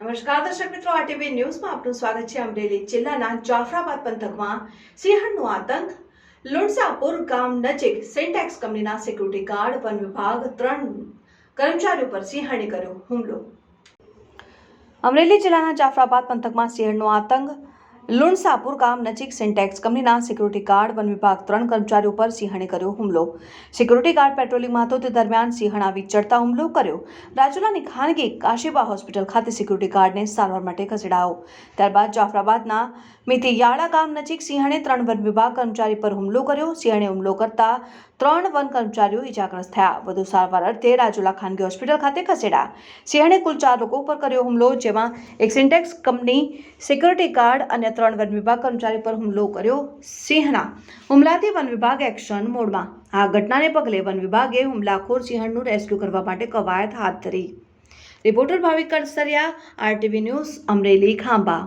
નમસ્કાર, દર્શક મિત્રો આરટીવી ન્યૂઝમાં આપનું સ્વાગત છે. અમરેલી જિલ્લાના જાફરાબાદ પંથકમાં સિંહણનો આતંક. લુણસાપુર ગામ નજીક સિન્ટેક્સ કંપનીના સિક્યુરિટી ગાર્ડ વન વિભાગ, ત્રણ કર્મચારીઓ પર સિંહણે કર્યો હુમલો. અમરેલી જિલ્લાના જાફરાબાદ પંથકમાં સિંહણનો આતંક. લુણસાપુર ગામ નજીક સિન્ટેક્સ કંપનીના સિક્યુરિટી ગાર્ડ વન વિભાગ ત્રણ કર્મચારીઓ પર સિંહણે કર્યો હુમલો. સિક્યુરિટી ગાર્ડ પેટ્રોલિંગમાં હતો તે દરમિયાન સિંહણ આવી ચડતા હુમલો કર્યો. રાજુલાની ખાનગી કાશીબા હોસ્પિટલ ખાતે સિક્યુરિટી ગાર્ડને સારવાર માટે ખસેડાયો. ત્યારબાદ જાફરાબાદના મિથિયાળા ગામ નજીક સિંહણે ત્રણ વન વિભાગ કર્મચારી પર હુમલો કર્યો. સિંહણે હુમલો કરતા ત્રણ વન કર્મચારીઓ ઇજાગ્રસ્ત થયા. વધુ સારવાર અર્થે રાજુલા ખાનગી હોસ્પિટલ ખાતે ખસેડા સિંહણે કુલ ચાર લોકો પર કર્યો હુમલો, જેમાં એક સિન્ટેક્સ કંપની, સિક્યુરિટી ગાર્ડ અને ત્રણ વન વિભાગ કર્મચારી પર હુમલો કર્યો સિંહના. હુમલાથી વન વિભાગ એક્શન મોડમાં. આ ઘટનાને પગલે વન વિભાગે હુમલાખોર સિંહણનું રેસ્ક્યુ કરવા માટે કવાયત હાથ ધરી. Reporter Bhavik Karsariya RTV news, Amreli, Khambha.